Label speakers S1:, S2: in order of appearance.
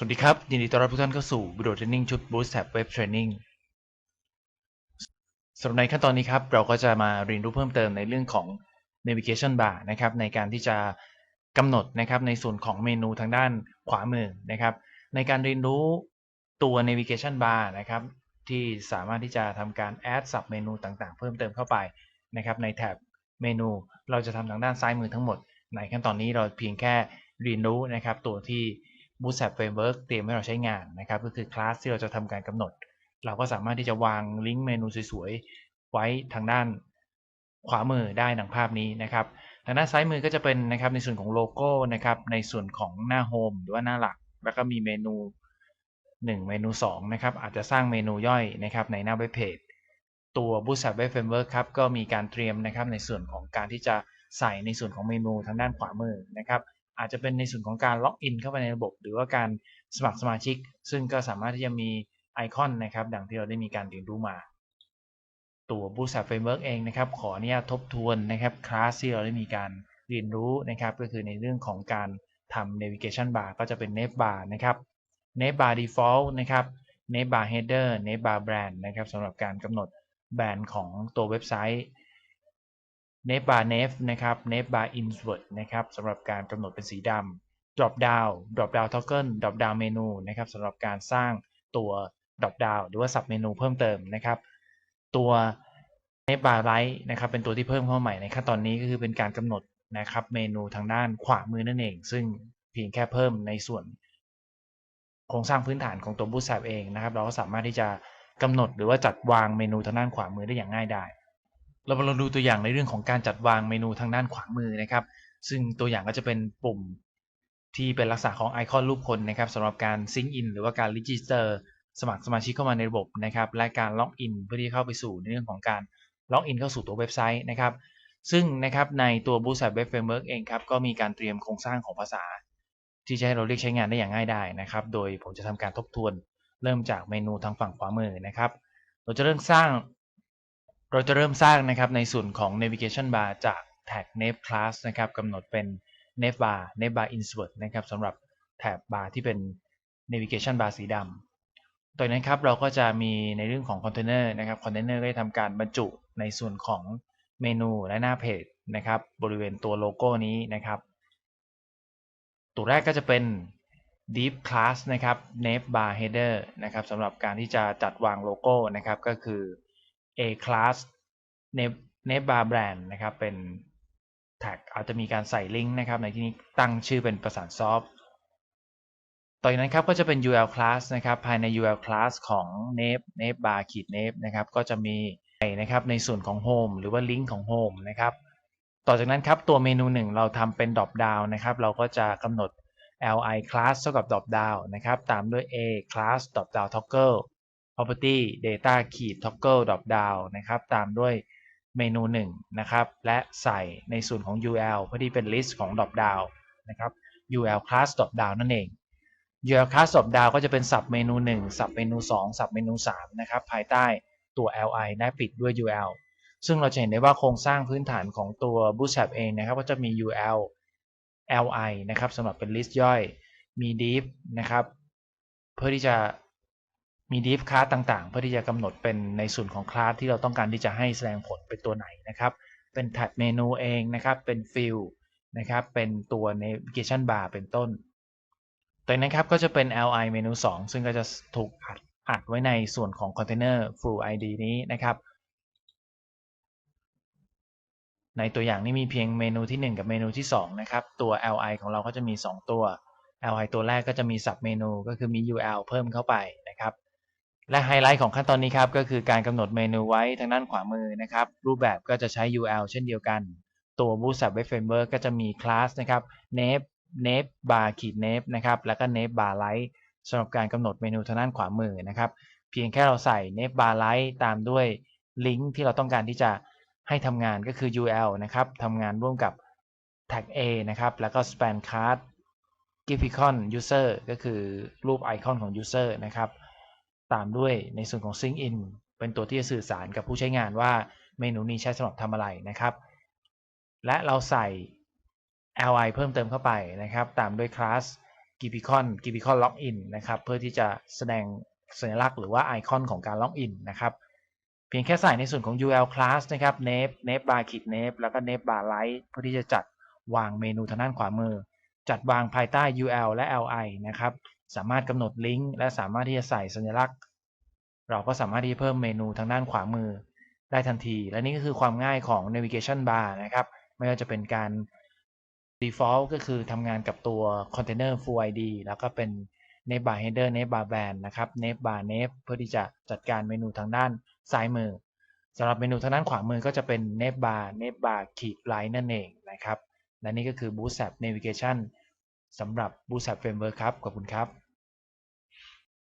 S1: สวัสดีครับ ยินดีต้อนรับทุกท่านเข้าสู่วิดีโอเทรนนิ่งชุด Bootstrap Web Training สำหรับในขั้นตอนนี้ครับ เราก็จะมาเรียนรู้เพิ่มเติมในเรื่องของ navigation bar นะครับ ในการที่จะกำหนดนะครับในส่วนของเมนูทางด้านขวามือนะครับ ในการเรียนรู้ตัว navigation bar นะครับ ที่สามารถที่จะทำการ add sub เมนูต่างๆ เพิ่มเติมเข้าไปนะครับ ในแท็บเมนูเราจะทำทางด้านซ้ายมือทั้งหมด ในขั้นตอนนี้เราเพียงแค่เรียนรู้นะครับตัวที่ Bootstrap Framework เตรียมให้เราใช้งานนะครับ ก็คือคลาสที่เราจะทำการกำหนด เราก็สามารถที่จะวางลิงก์เมนูสวยๆ ไว้ทางด้านขวามือได้ดังภาพนี้นะครับทางด้านซ้ายมือก็จะเป็นนะครับในส่วนของโลโก้นะครับในส่วนของหน้าโฮมหรือว่าหน้าหลัก แล้วก็มีเมนู 1 เมนู2นะครับอาจจะสร้างเมนูย่อยนะครับในหน้าเว็บเพจตัว Bootstrap Web Framework ครับก็มีการเตรียมนะครับในส่วนของการที่จะใส่ในส่วนของเมนูทางด้านขวามือนะครับ อาจจะเป็นในส่วนของการล็อกอินเข้าไปในระบบ หรือว่าการสมัครสมาชิก ซึ่งก็สามารถที่จะมีไอคอนนะครับ ดังที่เราได้มีการเรียนรู้มา ตัว Bootstrap Framework เองนะครับ ขออนุญาตทบทวนนะครับคลาสที่เราได้มีการเรียนรู้นะครับ ก็คือในเรื่องของการทำ navigation bar ก็จะเป็น nav bar นะครับ nav bar default นะครับ nav bar header nav bar brand นะครับสำหรับการกำหนดแบรนด์ของตัวเว็บไซต์ nav bar nav นะครับ nav bar insert นะครับสำหรับการกำหนดเป็นสีดำ drop down drop down toggle drop down เมนูนะครับสำหรับการสร้างตัว drop down หรือว่า sub เมนูเพิ่มเติมนะครับ ตัว nav bar right นะครับเป็นตัวที่เพิ่มเข้ามาใหม่ในขั้นตอนนี้ก็คือเป็นการกำหนดนะครับเมนูทางด้านขวามือนั่นเอง ซึ่งเพียงแค่เพิ่มในส่วนโครงสร้างพื้นฐานของตัว Bootstrap เองนะครับ เราก็สามารถที่จะกำหนดหรือว่าจัดวางเมนูทางด้านขวามือได้อย่างง่ายดาย เรามาลองดูตัวอย่างในเรื่องของการจัดวางเมนูทางด้านขวามือนะครับ ซึ่งตัวอย่างก็จะเป็นปุ่มที่เป็นลักษณะของไอคอนรูปคนนะครับสำหรับการซิงก์อินหรือว่าการรีจิสเตอร์สมัครสมาชิกเข้ามาในระบบนะครับและการล็อกอินเพื่อที่เข้าไปสู่ในเรื่องของการล็อกอินเข้าสู่ตัวเว็บไซต์นะครับ ซึ่งนะครับในตัว Bootstrap Web Framework เองครับก็มีการเตรียมโครงสร้างของภาษา ที่จะให้เราเรียกใช้งานได้อย่างง่ายไดายนะครับ โดยผมจะทำการทบทวน เริ่มจากเมนูทางฝั่งขวามือนะครับ เราจะเริ่มสร้าง เราจะเริ่มสร้างนะครับในส่วนของ navigation bar จาก tag nav class นะครับกำหนดเป็น nav bar nav bar insert นะครับสำหรับแถบ bar ที่เป็น navigation bar สีดำตัวนั้นครับเราก็จะมีในเรื่องของ container นะครับ container ก็จะทำการบรรจุในส่วนของเมนูและหน้าเพจนะครับบริเวณตัวโลโก้นี้นะครับตัวแรกก็จะเป็น deep class นะครับ nav bar header นะครับสำหรับการที่จะจัดวางโลโก้นะครับก็คือ a class nav nav bar brand นะครับ เป็นแท็กอาจจะมีการใส่ลิงก์นะครับ ในที่นี้ตั้งชื่อเป็นประสานซอฟต์ต่อจากนั้นครับก็จะเป็น UL class นะครับ ภายใน UL class ของ nav nav bar ขีด nav นะครับ ก็จะมีนะครับในส่วนของ home หรือว่าลิงก์ของ home นะครับ ต่อจากนั้นครับตัวเมนูหนึ่งเราทำเป็น drop down นะครับ เราก็จะกำหนด li class เท่ากับ drop down นะครับ ตามด้วย a class drop down toggle property data ขีด toggle drop down นะครับตามด้วยเมนู1นะครับและใส่ในส่วนของ ul เพื่อที่เป็น list ของ drop down นะครับ ul class drop down นั่นเอง ul class drop down ก็จะเป็น sub เมนู1 sub เมนู2 sub เมนู3นะครับภายใต้ตัว li และปิดด้วย ul ซึ่งเราจะเห็นได้ว่าโครงสร้างพื้นฐานของตัว Bootstrap เองนะครับก็จะมี ul li นะครับสำหรับเป็น list ย่อยมี div นะครับเพื่อที่จะ มี div class ต่างๆ เพื่อที่จะกำหนดเป็นในส่วนของคลาสที่เราต้องการที่จะให้แสดงผลเป็นตัวไหนนะครับ เป็น tab เมนูเองนะครับ เป็น field นะครับ เป็นตัว navigation bar เป็นต้น ตัวนี้ครับก็จะเป็น li เมนู 2 ซึ่งก็จะถูกอัดอัดไว้ในส่วนของ container full id นี้นะครับ ในตัวอย่างนี้มีเพียงเมนูที่ 1 กับเมนูที่ 2 นะครับ ตัว li ของเราก็จะมี 2 ตัว li ตัวแรกก็จะมี sub เมนูก็คือมี ul เพิ่มเข้าไปนะครับ และไฮไลท์ของขั้นตอนนี้ครับก็คือการกำหนดเมนูไว้ทางด้านขวามือนะครับ รูปแบบก็จะใช้ ul เช่นเดียวกัน ตัว Bootstrap Web Framework ก็จะมีคลาสนะครับ nav nav bar ขีด nav นะครับแล้วก็ nav bar light สำหรับการกำหนดเมนูทางด้านขวามือนะครับ เพียงแค่เราใส่ nav bar light ตามด้วยลิงก์ที่เราต้องการที่จะให้ทำงานก็คือ ul นะครับทำงานร่วมกับ tag a นะครับแล้วก็ span card g i f icon user ก็คือรูปไอคอนของ user นะครับ ตามด้วยในส่วนของ sync in เป็นตัวที่จะสื่อสารกับผู้ใช้งานว่าเมนูนี้ใช้สำหรับทำอะไรนะครับ และเราใส่ li เพิ่มเติมเข้าไปนะครับ ตามด้วย class g i p c o n g i p c o n Login นะครับ เพื่อที่จะแสดงสัญลักษณ์หรือว่าไอคอนของการล็อกอินนะครับ เพียงแค่ใส่ในส่วนของ UL class นะครับ nave nave bar ขีด nave แล้วก็ nave bar light เพื่อที่จะจัดวางเมนูทางด้านขวามือ จัดวางภายใต้ UL และ li นะครับ สามารถกำหนดลิงก์และสามารถที่จะใส่สัญลักษณ์ เราก็สามารถที่จะเพิ่มเมนูทางด้านขวามือได้ทันที และนี่ก็คือความง่ายของ navigation bar นะครับ ไม่ว่าจะเป็นการ default ก็คือทำงานกับตัว container full id แล้วก็เป็น nave bar header nave bar band นะครับ nave bar nave เพื่อที่จะจัดการเมนูทางด้านซ้ายมือสำหรับเมนูทางด้านขวามือก็จะเป็น nave bar nave bar ขีด line นั่นเองนะครับ และนี่ก็คือ bootstrap navigation สำหรับบูสแ t s t r a p Framework ครับ ขอบคุณครับ